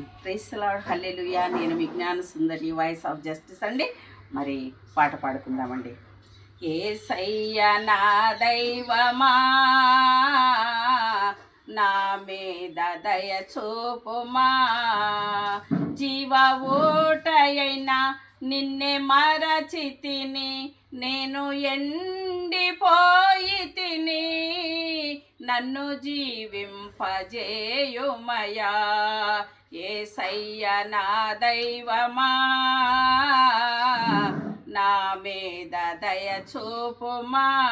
ప్రైస్లాడ్ hallelujah. నేను విజ్ఞాన సుందరి voice of justice అండి. మరి పాట పాడుకుందామండి. ఏసయ్య నా దైవమా నా మీద దయ చూపుమా. జీవ ఊటయైనా నిన్నే మరచితిని నేను ఎండిపో నన్ను జీవింపజేయుమయా. ఏసయ్య నా దైవమా. నా మీద దయ చూపుమా.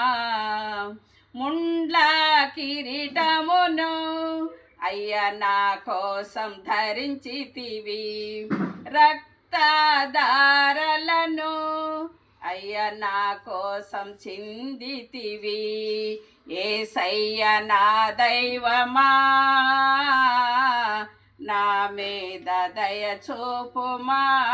ముండ్ల కిరీటమును అయ్య నా కోసం ధరించితివి రక్తదా సయ్య నా కోసం చిందితివి. ఏసయ్య నా దైవమా. నా మీద దయ చూపుమా.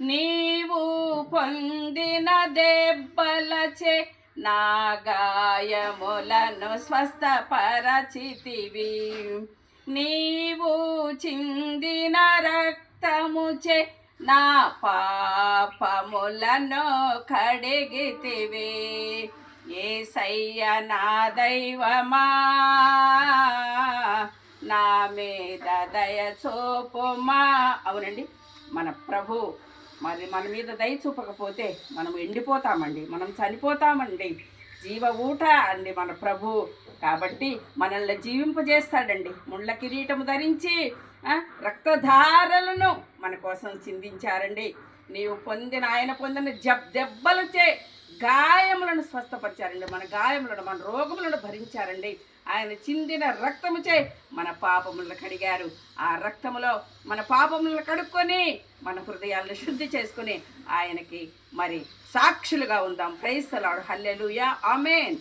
నీవు పొందిన దెబ్బలచే నా గాయములను స్వస్థపరచితివి. నీవు చిందిన రక్తముచే నా పాపములను కడిగితివి. ఏసయ్య నా దైవమా నా మీద దయ చూపుమా. అవునండి మన ప్రభు మరి మన మీద దయ చూపకపోతే మనం ఎండిపోతామండి మనం చనిపోతామండి. జీవ ఊట అండి మన ప్రభు. కాబట్టి మనల్ని జీవింపజేస్తాడండి. ముళ్ళ కిరీటము ధరించి రక్తధారలను మన కోసం చిందించారండి. నీవు పొందిన ఆయన పొందిన జబ్ దెబ్బలచే గాయములను స్వస్థపరిచారండి. మన గాయములను మన రోగములను భరించారండి. ఆయన చిందిన రక్తముచే మన పాపములను కడిగారు. ఆ రక్తములో మన పాపములను కడుక్కొని మన హృదయాలను శుద్ధి చేసుకొని ఆయనకి మరి సాక్షులుగా ఉందాం. Praise the Lord hallelujah. Amen.